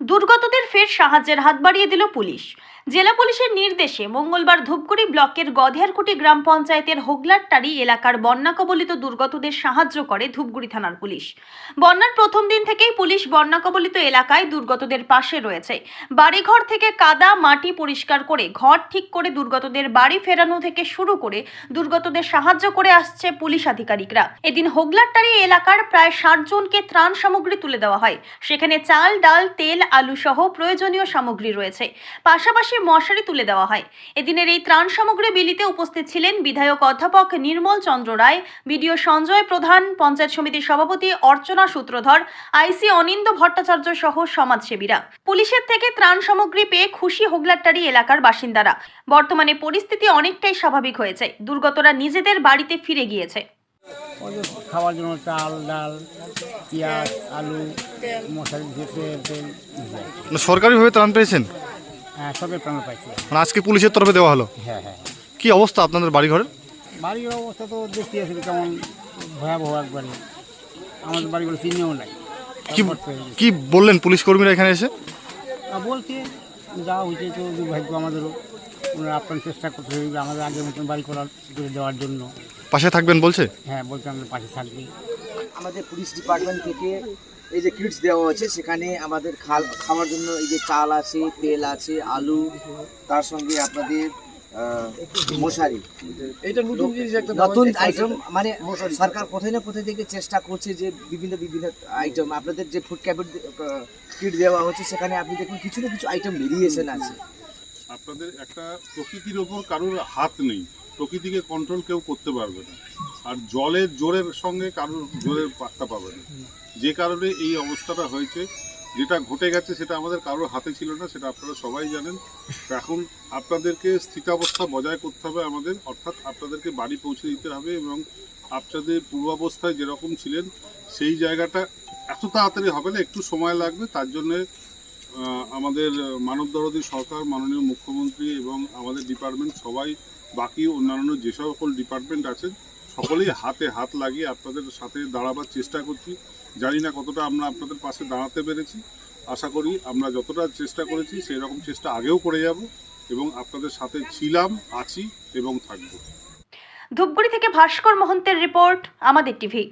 দুর্গতদের ফের সাহায্যের হাত বাড়িয়ে দিল পুলিশ। জেলা পুলিশের নির্দেশে মঙ্গলবার ধূপগুড়ি ব্লকের গধেয়ারকুটি গ্রাম পঞ্চায়েতের হোগলারটারি এলাকার বন্যা কবলিত দুর্গতদের সাহায্য করে ধূপগুড়ি থানার পুলিশ। বন্যার প্রথম দিন থেকেই পুলিশ বন্যা কবলিত এলাকায় দুর্গতদের পাশে রয়েছে। বাড়িঘর থেকে কাদা, মাটি পরিষ্কার করে ঘর ঠিক করে দুর্গতদের বাড়ি ফেরানো থেকে শুরু করে দুর্গতদের সাহায্য করে আসছে পুলিশ আধিকারিকরা। এদিন হোগলারটারি এলাকার প্রায় ষাট জনকে ত্রাণ সামগ্রী তুলে দেওয়া হয়। সেখানে চাল, ডাল, তেল, আলু সহ প্রয়োজনীয় সামগ্রী রয়েছে। পাশাপাশি মশারি তুলে দেওয়া হয়। এদিনের এই ত্রাণ সামগ্রী বিলিতে উপস্থিত ছিলেন বিধায়ক অধ্যাপক নির্মল চন্দ্র রায় বিডিও সঞ্জয় প্রধান পঞ্চায়েত সমিতির সভাপতি অর্চনা সূত্রধর আইসি অনিন্দ ভট্টাচার্য সহ সমাজসেবীরা। পুলিশের থেকে ত্রাণ সামগ্রী পেয়ে খুশি হোগলাট্টারি এলাকার বাসিন্দারা। বর্তমানে পরিস্থিতি অনেকটাই স্বাভাবিক হয়েছে। দুর্গতরা নিজেদের বাড়িতে ফিরে গিয়েছে। ওদের খাওয়ার জন্য চাল ডাল পেঁয়াজ আলু মশারি দিয়ে তেল তেল। দিয়ে। না সরকারিভাবে ত্রাণ পেয়েছেন? সবের প্রাণ পাইছি। মানে আজকে পুলিশের তরফে দেওয়া হলো? হ্যাঁ হ্যাঁ কি অবস্থা আপনাদের বাড়ি ঘরের বাড়ির অবস্থা তো দেখতে আসি কেমন ভয়াবহ একবারে। আমাদের বাড়িগুলো চিনিও নাই। কি কি বললেন পুলিশ কর্মীরা এখানে এসে? বলছে যা হয়েছে তো দুর্ভাগ্য আমাদেরও। ওনারা আপ্রাণ চেষ্টা করতে হবে আমাদের আগের মতন বাড়ি করার করে দেওয়ার জন্য। পাশে থাকবেন বলছে? হ্যাঁ বলছে আমাদের পাশে থাকবে। আমাদের পুলিশ ডিপার্টমেন্ট থেকে এই যে কিটস দেওয়া হচ্ছে সেখানে আমাদের খাল- খাওয়ার জন্য এই যে চাল আছে তেল আছে আলু তার সঙ্গে আপনাদের মশারি। এটা নতুন জিনিস একটা নতুন আইটেম মানে সরকার কোথায় না কোথায় থেকে চেষ্টা করছে যে বিভিন্ন বিভিন্ন আইটেম আপনাদের যে ফুড ক্যাবিট কিট দেওয়া হচ্ছে সেখানে আপনি দেখুন কিছু না কিছু আইটেম ভেরিয়েশন আছে। আপনাদের একটা প্রকৃতির ওপর কারোর হাত নেই। প্রকৃতিকে কন্ট্রোল কেউ করতে পারবে না। আর জলের, জোরের সঙ্গে কারোর জোরের পাত্তা পাবে না। যে কারণে এই অবস্থাটা হয়েছে। যেটা ঘটে গেছে সেটা আমাদের কারোর হাতে ছিল না, সেটা আপনারা সবাই জানেন। এখন আপনাদেরকে স্থিতাবস্থা বজায় করতে হবে আমাদের। অর্থাৎ আপনাদেরকে বাড়ি পৌঁছে দিতে হবে এবং আপনাদের পূর্বাবস্থায় যেরকম ছিলেন, সেই জায়গাটা এত তাড়াতাড়ি হবে না, একটু সময় লাগবে। তার জন্যে আমাদের মানব দরদি সরকার, মাননীয় মুখ্যমন্ত্রী এবং আমাদের ডিপার্টমেন্ট সবাই, বাকি অন্যান্য যে সকল ডিপার্টমেন্ট আছেন সকলেই হাতে হাত লাগিয়ে আপনাদের সাথে দাঁড়াবার চেষ্টা করছি। জানি না কতটা আমরা আপনাদের পাশে দাঁড়াতে পেরেছি। আশা করি আমরা যতটা চেষ্টা করেছি সেই রকম চেষ্টা আগেও করে যাব এবং আপনাদের সাথে ছিলাম, আছি এবং থাকব। ধূপগুড়ি থেকে ভাস্কর মহন্তের রিপোর্ট, আমাদের টিভি।